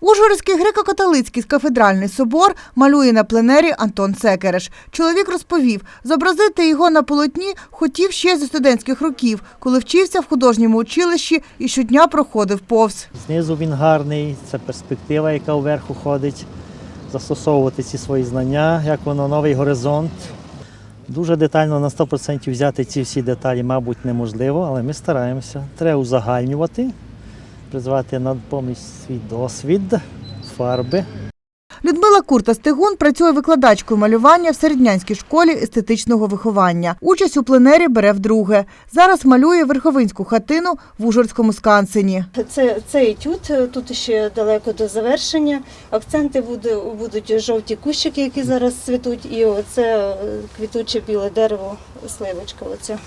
Ужгородський греко-католицький кафедральний собор малює на пленері Антон Секереш. Чоловік розповів, зобразити його на полотні хотів ще зі студентських років, коли вчився в художньому училищі і щодня проходив повз. Знизу він гарний, це перспектива, яка вверху ходить, застосовувати ці свої знання, як воно новий горизонт. Дуже детально на 100% взяти ці всі деталі, мабуть, неможливо, але ми стараємося. Треба узагальнювати, призвати на допомогу свій досвід, фарби. Людмила Курта-Стегун працює викладачкою малювання в середнянській школі естетичного виховання. Участь у пленері бере вдруге. Зараз малює верховинську хатину в Ужгородському скансені. Це, це етюд, тут ще далеко до завершення. Акценти буде, будуть жовті кущики, які зараз цвітуть, і оце е, квітуче біле дерево, сливочка. Оця.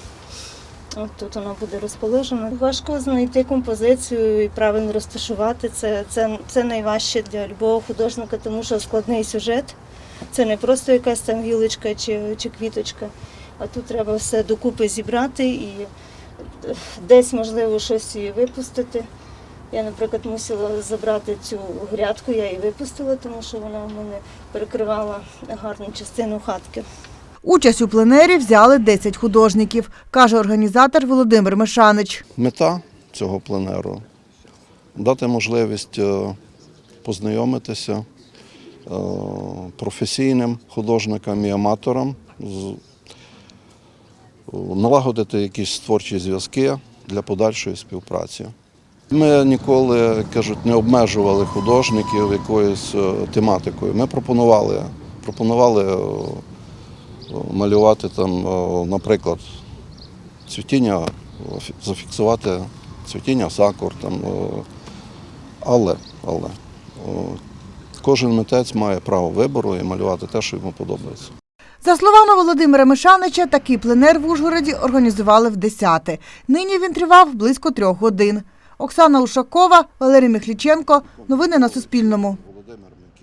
Тут воно буде розположено. Важко знайти композицію і правильно розташувати. Це, це, це найважче для любого художника, тому що складний сюжет. Це не просто якась там гілочка чи, чи квіточка, а тут треба все докупи зібрати і десь можливо щось і випустити. Я, наприклад, мусила забрати цю грядку, я її випустила, тому що вона в мене перекривала гарну частину хатки. Участь у пленері взяли 10 художників, каже організатор Володимир Мишанич. Мета цього пленеру дати можливість е, познайомитися е, професійним художникам і аматорам, налагодити якісь творчі зв'язки для подальшої співпраці. Ми ніколи кажуть, не обмежували художників якоюсь е, тематикою. Ми пропонували, пропонували е, малювати там, е, наприклад, цвітіння, зафіксувати цвітіння сакур. Там, е, але, але е, кожен митець має право вибору і малювати те, що йому подобається. За словами Володимира Мишанича, такий пленер в Ужгороді організували в десяте. Нині він тривав близько трьох годин. Оксана Ушакова, Валерій Михліченко. Новини на Суспільному.